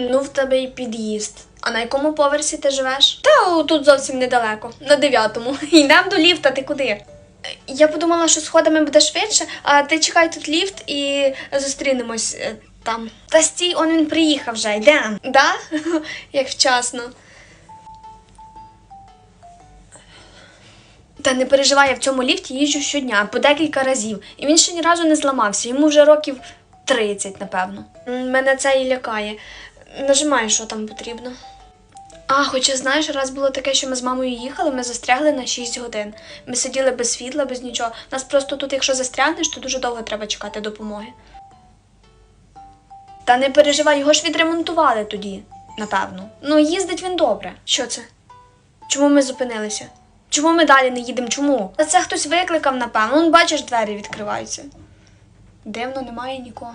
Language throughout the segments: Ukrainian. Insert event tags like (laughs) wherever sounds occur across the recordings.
Ну, в тебе і під'їзд. А на якому поверсі ти живеш? Та тут зовсім недалеко, на дев'ятому. (laughs) Йдемо до ліфта, ти куди? Я подумала, що сходами буде швидше, а ти чекай тут ліфт і зустрінемось е, там. Та стій, он він приїхав вже, йдемо. Да? (laughs) Як вчасно. Та не переживай, я в цьому ліфті їжджу щодня, по декілька разів. І він ще ні разу не зламався. Йому вже років 30, напевно. Мене це і лякає. Нажимай, що там потрібно. А, хоча знаєш, раз було таке, що ми з мамою їхали, ми застрягли на 6 годин. Ми сиділи без світла, без нічого. Нас просто тут, якщо застрягнеш, то дуже довго треба чекати допомоги. Та не переживай, його ж відремонтували тоді, напевно. Ну, їздить він добре. Що це? Чому ми зупинилися? Чому ми далі не їдемо? Чому? Та це хтось викликав, напевно. Он бачиш, двері відкриваються. Дивно, немає нікого.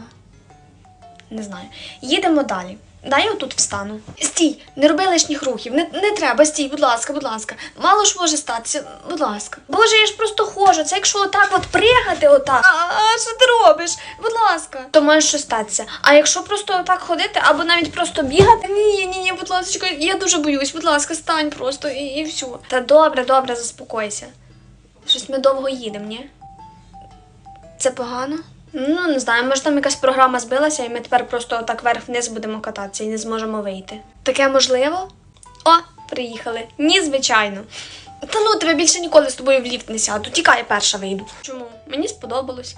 Не знаю. Їдемо далі. Дай я тут встану. Стій, не роби лишніх рухів. Не, не треба, стій, будь ласка, будь ласка. Мало ж може статися, будь ласка. Боже, я ж просто ходжу. Це якщо отак от пригати, отак. А, а що ти робиш? Будь ласка. То може що статися. А якщо просто отак ходити, або навіть просто бігати, ні, ні, ні, будь ласка, я дуже боюсь, будь ласка, стань просто і, і все. Та добре, добре, заспокойся. Щось ми довго їдемо, ні? Це погано? Ну, не знаю, може там якась програма збилася, і ми тепер просто так вверх-вниз будемо кататися і не зможемо вийти. Таке можливо? О, приїхали. Ні, звичайно. Та ну тебе більше ніколи з тобою в ліфт не сяду. Тікай, перша вийду. Чому? Мені сподобалось.